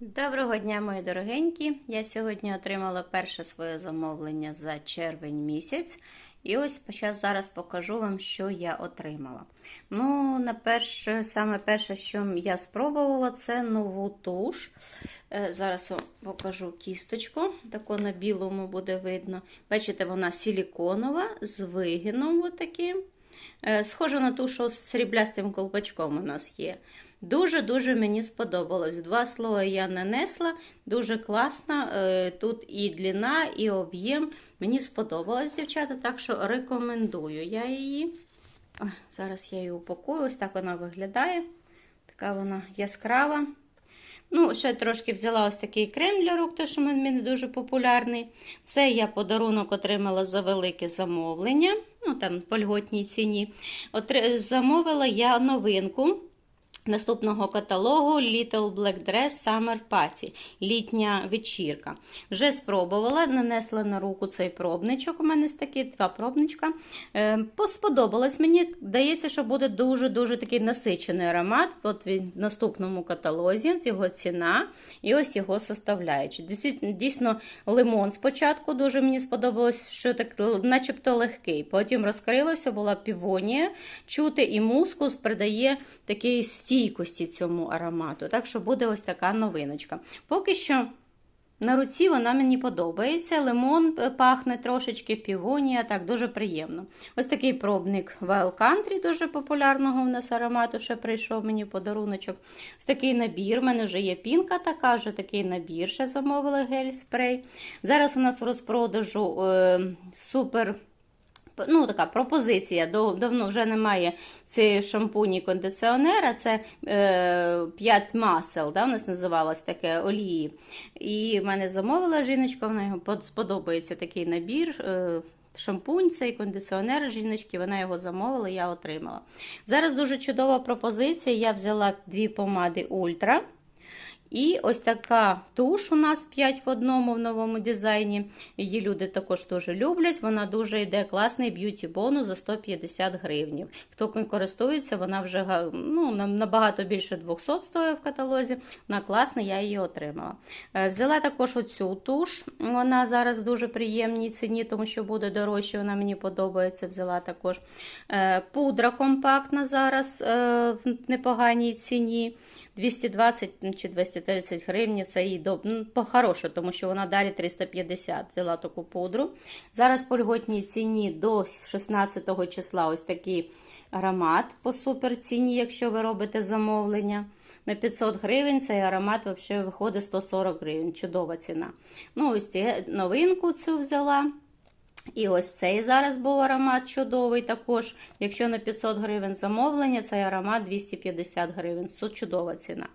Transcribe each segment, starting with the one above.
Доброго дня, мої дорогенькі! Я сьогодні отримала перше своє замовлення за червень місяць. І ось зараз, покажу вам, що я отримала. Ну, на перше, саме перше, що я спробувала, це нову туш. Е, Зараз вам покажу кісточку, таку на білому буде видно. Бачите, вона силіконова з вигином. Отаким. Е, Схожа на ту, що з сріблястим колпачком у нас є. Дуже-дуже мені сподобалось. Два слова я нанесла, дуже класна. Е, Тут і длина, і об'єм. Мені сподобалось, дівчата, так що рекомендую я її. Зараз я її упакую, ось так вона виглядає. Така вона яскрава. Ну, ще трошки взяла ось такий крем для рук, тому що він мені дуже популярний. Це я подарунок отримала за велике замовлення. Ну, там по льготній ціні. Отри... Замовила я новинку наступного каталогу Little Black Dress Summer Party. Літня вечірка. Вже спробувала, нанесла на руку цей пробничок. У мене такі два пробничка. Е, Сподобалось мені. Здається, що буде дуже-дуже такий насичений аромат. От він в наступному каталозі, його ціна і ось його составляючі. Дійсно, лимон спочатку дуже мені сподобалось, що так начебто легкий. Потім розкрилося, була півонія. Чути і мускус придає такий стійкості цьому аромату. Так що буде ось така новиночка. Поки що. На руці вона мені подобається. Лимон пахне трошечки, півонія, так, дуже приємно. Ось такий пробник Wild Country, дуже популярного в нас аромату, ще прийшов мені подаруночок. Ось такий набір. У мене вже є пінка така, вже такий набір, ще замовила гель-спрей. Зараз у нас в розпродажу е, супер. Ну, така пропозиція. Давно вже немає цієї шампуні кондиціонера. Це е, 5 масел, да, у нас називалось таке олії. І в мене замовила жіночка, вона його сподобається такий набір. Е, Шампунь, цей кондиціонер жіночки, вона його замовила, я отримала. Зараз дуже чудова пропозиція. Я взяла дві помади Ультра. І ось така туш у нас 5 в одному в новому дизайні. Її люди також дуже люблять. Вона дуже йде класний б'юті бонус за 150 гривнів. Хто користується, вона вже ну, набагато більше 200 стоїть в каталозі. Вона класна, я її отримала. Взяла також оцю туш. Вона зараз дуже приємній ціні, тому що буде дорожче, вона мені подобається. Взяла також пудра компактна зараз в непоганій ціні. 220 чи 230 гривень, це їй ну, похороше, тому що вона далі 350 взяла таку пудру. Зараз по льготній ціні до 16 числа ось такий аромат по суперціні, якщо ви робите замовлення. На 500 гривень цей аромат виходить 140 гривень. Чудова ціна. Ну, ось новинку цю взяла. І ось цей зараз був аромат чудовий також. Якщо на 500 гривень замовлення, цей аромат 250 гривень. Це чудова ціна.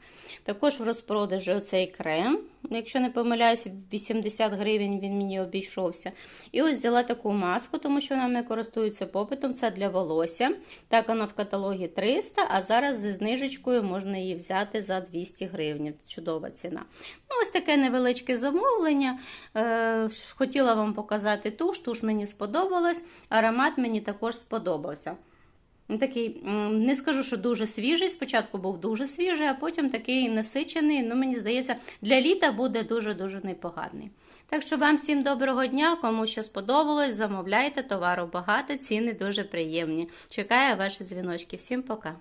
Також в розпродажі оцей крем, якщо не помиляюся, 80 гривень він мені обійшовся. І ось взяла таку маску, тому що вона не користується попитом. Це для волосся. Так вона в каталогі 300, а зараз зі знижечкою можна її взяти за 200 гривень. Чудова ціна. Ну, Ось таке невеличке замовлення. Е, Хотіла вам показати туш. Туш мені сподобалась, аромат мені також сподобався. Такий, Не скажу, що дуже свіжий. Спочатку був дуже свіжий, а потім такий насичений. Ну, Мені здається, для літа буде дуже-дуже непоганий. Так що вам всім доброго дня, кому що сподобалось, замовляйте товару багато, ціни дуже приємні. Чекаю ваші дзвіночки. Всім пока!